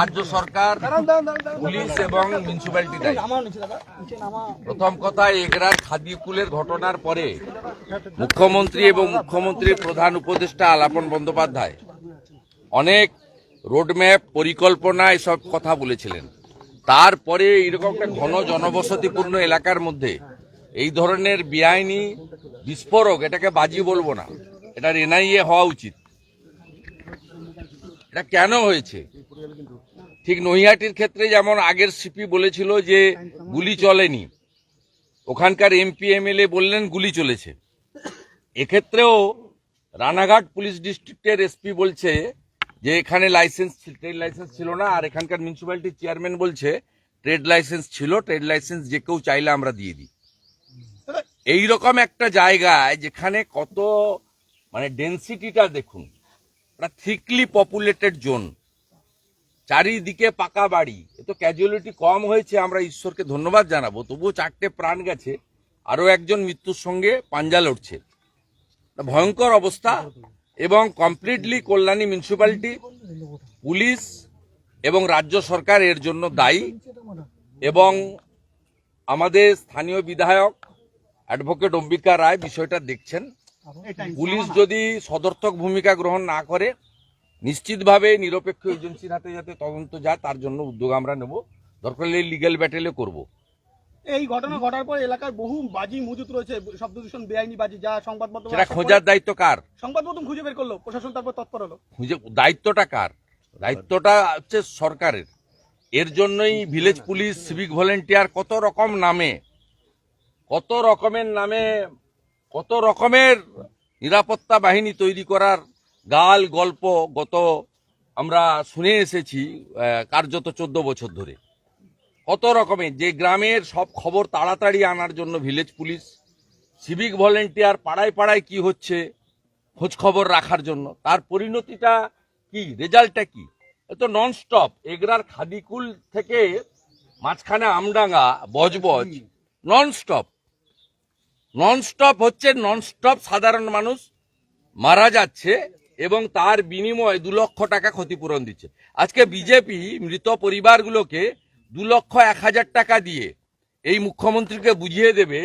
রাজ্য সরকার, পুলিশ এবং মিউনিসিপ্যালিটি দায়ী। প্রথম কথা এগরার খাদিকুলের ঘটনার পরে মুখ্যমন্ত্রী এবং মুখ্যমন্ত্রীর প্রধান উপদেষ্টা আলাপন বন্দ্যোপাধ্যায় অনেক রোডম্যাপ, পরিকল্পনা, এসব কথা বলেছিলেন। তারপরে এরকম একটা ঘন জনবসতিপূর্ণ এলাকার মধ্যে এই ধরনের বেআইনি, বিস্ফোরক, এটাকে বাজি বলব না, এটার এনআইএ হওয়া উচিত। এটা কেন হয়েছে? ঠিক নৈহাটির ক্ষেত্রে যেমন আগের সিপি বলেছিল যে গুলি চলেনি ওখানকার এমপি এমএলএ বললেন গুলি চলেছে। এক্ষেত্রেও রানাঘাট পুলিশ ডিস্ট্রিক্টের এসপি বলছে যে এখানে লাইসেন্স ট্রেড লাইসেন্স ছিল না আর এখানকার মিউনিসিপ্যালিটির চেয়ারম্যান বলছে ট্রেড লাইসেন্স ছিল ট্রেড লাইসেন্স যে কেউ চাইলে আমরা দিয়ে দিই। এইরকম একটা জায়গায় যেখানে কত মানে ডেন্সিটিটা দেখুন একটা থিকলি পপুলেটেড জোন চারিদিকে পাকা বাড়ি। এ তো ক্যাজুয়ালিটি কম হয়েছে, আমরা ঈশ্বরকে ধন্যবাদ জানাব। তবুও চারটে প্রাণ গেছে, আরও একজন মৃত্যুর সঙ্গে পাঞ্জা লড়ছে। ভয়ঙ্কর অবস্থা এবং কমপ্লিটলি কল্যাণী মিউনিসিপ্যালিটি পুলিশ এবং রাজ্য সরকার এর জন্য দায়ী এবং আমাদের স্থানীয় বিধায়ক অ্যাডভোকেট অম্বিকা রায় বিষয়টা দেখছেন। পুলিশ যদি সদর্থক ভূমিকা গ্রহণ না করে নিশ্চিতভাবে নিরপেক্ষ এজেন্সির হাতে যাতে তদন্ত যায় তার জন্য উদ্যোগ আমরা নেব। দরকার হলে লিগ্যাল ব্যাটেলে করব। এই ঘটনা ঘটার পর এলাকার বহু বাজি মজুত রয়েছে শব্দ দূষণ বেআইনি বাজি যা সংবাদ মাধ্যম সেটা খোঁজার দায়িত্ব কার? সংবাদ মাধ্যম খুঁজে বের করল প্রশাসন তারপর তৎপর হলো। খুঁজে দায়িত্বটা কার? দায়িত্বটা হচ্ছে সরকারের। এর জন্যই ভিলেজ পুলিশ সিভিক ভলেন্টিয়ার কত রকম নামে কত রকমের নামে কত রকমের নিরাপত্তা বাহিনী তৈরি করার গাল গল্প গত আমরা শুনে এসেছি কার্যত চোদ্দ বছর ধরে। কত রকমের, যে গ্রামের সব খবর তাড়াতাড়ি আনার জন্য ভিলেজ পুলিশ, সিভিক ভলেন্টিয়ার পাড়ায় পাড়ায় কি হচ্ছে, খোঁজ খবর রাখার জন্য। তার পরিণতিটা কি, রেজাল্টটা কি? এ তো নন স্টপ এগরার খাদিকুল থেকে মাঝখানে Amdanga, Budge Budge non stop non stop হচ্ছে নন স্টপ সাধারণ মানুষ মারা যাচ্ছে এবং তার বিনিময়ে দু লক্ষ টাকা ক্ষতিপূরণ দিচ্ছে। আজকে বিজেপি মৃত পরিবারগুলোকে দু লক্ষ এক হাজার টাকা দিয়ে এই মুখ্যমন্ত্রীকে বুঝিয়ে দেবে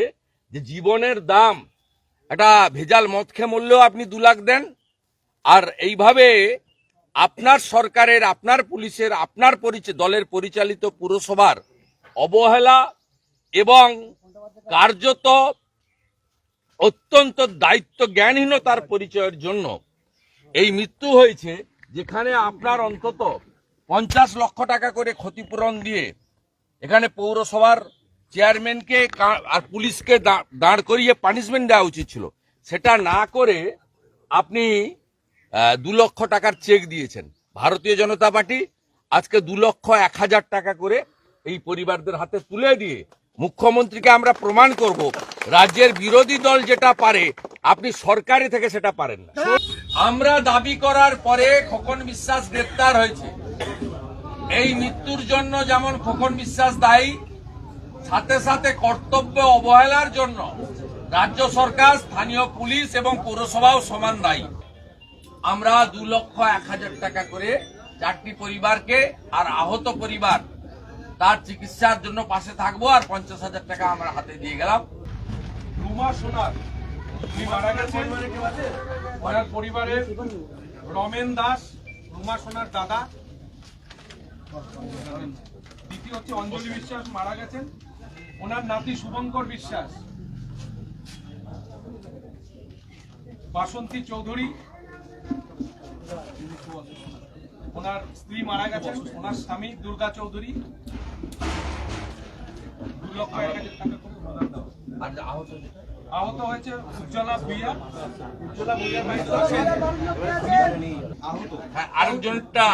যে জীবনের দাম একটা ভেজাল মদ খেয়ে মরলেও আপনি দু লাখ দেন। আর এইভাবে আপনার সরকারের, আপনার পুলিশের, আপনার পরিচয় দলের পরিচালিত পুরসভার অবহেলা এবং কার্যত অত্যন্ত দায়িত্ব জ্ঞানহীনতার পরিচয়ের জন্য এই মৃত্যু হয়েছে যেখানে আপনার অন্তত পঞ্চাশ লক্ষ টাকা করে ক্ষতিপূরণ দিয়ে এখানে পৌরসভার চেয়ারম্যানকে আর পুলিশকে দাঁড় করিয়ে পানিশমেন্ট দেওয়া উচিত ছিল। সেটা না করে আপনি দু লক্ষ টাকার চেক দিয়েছেন। ভারতীয় জনতা পার্টি আজকে দু লক্ষ এক হাজার টাকা করে এই পরিবারদের হাতে তুলে দিয়ে মুখ্যমন্ত্রীকে আমরা প্রমাণ করব, রাজ্যের বিরোধী দল যেটা পারে, আপনি সরকারি থেকে সেটা পারেন না। আমরা দাবি করার পরে খোকন বিশ্বাস গ্রেপ্তার হয়েছে। এই মৃত্যুর জন্য যেমন খোকন বিশ্বাস দায়ী, সাথে সাথে কর্তব্য অবহেলার জন্য রাজ্য সরকার, স্থানীয় পুলিশ এবং পৌরসভাও সমান দায়ী। আমরা দু লক্ষ এক হাজার টাকা করে চারটি পরিবারকে আর আহত পরিবার তার চিকিৎসার জন্য পাশে থাকব আর পঞ্চাশ হাজার টাকা আমরা হাতে দিয়ে গেলাম। রুমা সোনার মারা গেছেন। ওনার পরিবারের রমেন দাস রুমা সোনার দাদা। দ্বিতীয় হচ্ছে অঞ্জলি বিশ্বাস মারা গেছেন। ওনার নাতি শুভঙ্কর বিশ্বাস। বাসন্তী চৌধুরী। ওনার স্ত্রী মারা গেছেন ওনার স্বামী দুর্গা চৌধুরী। দু লক্ষ এক হাজার টাকা করে অনুদান দেওয়া আর আহত হয়েছে উজ্জ্বলা ভুইয়া। উজ্জ্বলা ভুইয়া ভাই আহত হ্যাঁ আরেকজনটা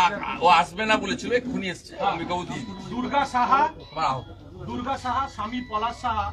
ও আসবে না বলেছিল এক্ষুনি এসছে। দুর্গা সাহা। দুর্গা সাহা স্বামী পলাশ সাহা।